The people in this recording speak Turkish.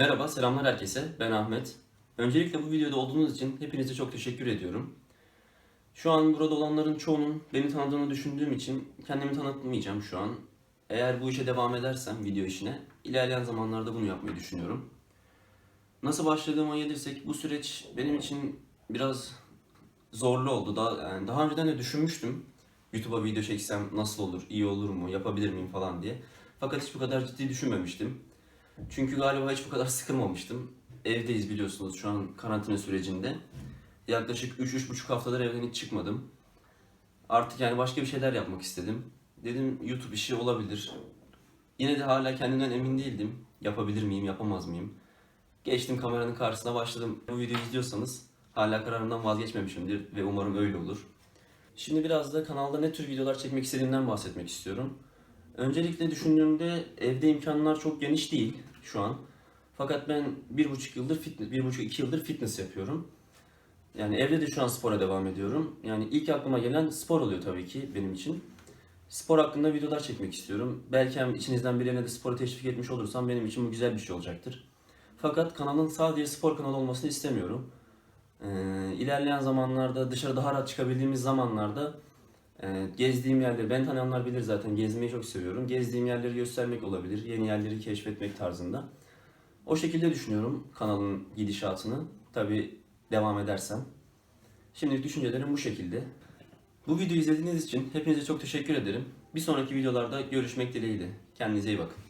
Merhaba, selamlar herkese. Ben Ahmet. Öncelikle bu videoda olduğunuz için hepinize çok teşekkür ediyorum. Şu an burada olanların çoğunun beni tanıdığını düşündüğüm için kendimi tanıtmayacağım şu an. Eğer bu işe devam edersem, video işine, ilerleyen zamanlarda bunu yapmayı düşünüyorum. Nasıl başladığıma gelirsek, bu süreç benim için biraz zorlu oldu. Daha, yani daha önceden de düşünmüştüm. YouTube'a video çeksem nasıl olur, iyi olur mu, yapabilir miyim falan diye. Fakat hiç bu kadar ciddi düşünmemiştim. Çünkü galiba hiç bu kadar sıkılmamıştım. Evdeyiz biliyorsunuz şu an karantina sürecinde. Yaklaşık 3-3,5 haftadır evden hiç çıkmadım. Artık yani başka bir şeyler yapmak istedim. Dedim YouTube işi olabilir. Yine de hala kendimden emin değildim. Yapabilir miyim, yapamaz mıyım? Geçtim kameranın karşısına başladım. Bu videoyu izliyorsanız hala kararımdan vazgeçmemişimdir ve umarım öyle olur. Şimdi biraz da kanalda ne tür videolar çekmek istediğimden bahsetmek istiyorum. Öncelikle düşündüğümde evde imkanlar çok geniş değil şu an. Fakat ben bir buçuk yıldır fitness, bir buçuk iki yıldır fitness yapıyorum. Yani evde de şu an spora devam ediyorum. Yani ilk aklıma gelen spor oluyor tabii ki benim için. Spor hakkında videolar çekmek istiyorum. Belki hem içinizden birine de spora teşvik etmiş olursam benim için bu güzel bir şey olacaktır. Fakat kanalın sadece spor kanalı olmasını istemiyorum. Ee, ilerleyen zamanlarda dışarı daha rahat çıkabildiğimiz zamanlarda gezdiğim yerleri, ben tanıyanlar bilir zaten gezmeyi çok seviyorum. Gezdiğim yerleri göstermek olabilir, yeni yerleri keşfetmek tarzında. O şekilde düşünüyorum kanalın gidişatını. Tabi devam edersem. Şimdilik düşüncelerim bu şekilde. Bu videoyu izlediğiniz için hepinize çok teşekkür ederim. Bir sonraki videolarda görüşmek dileğiyle. Kendinize iyi bakın.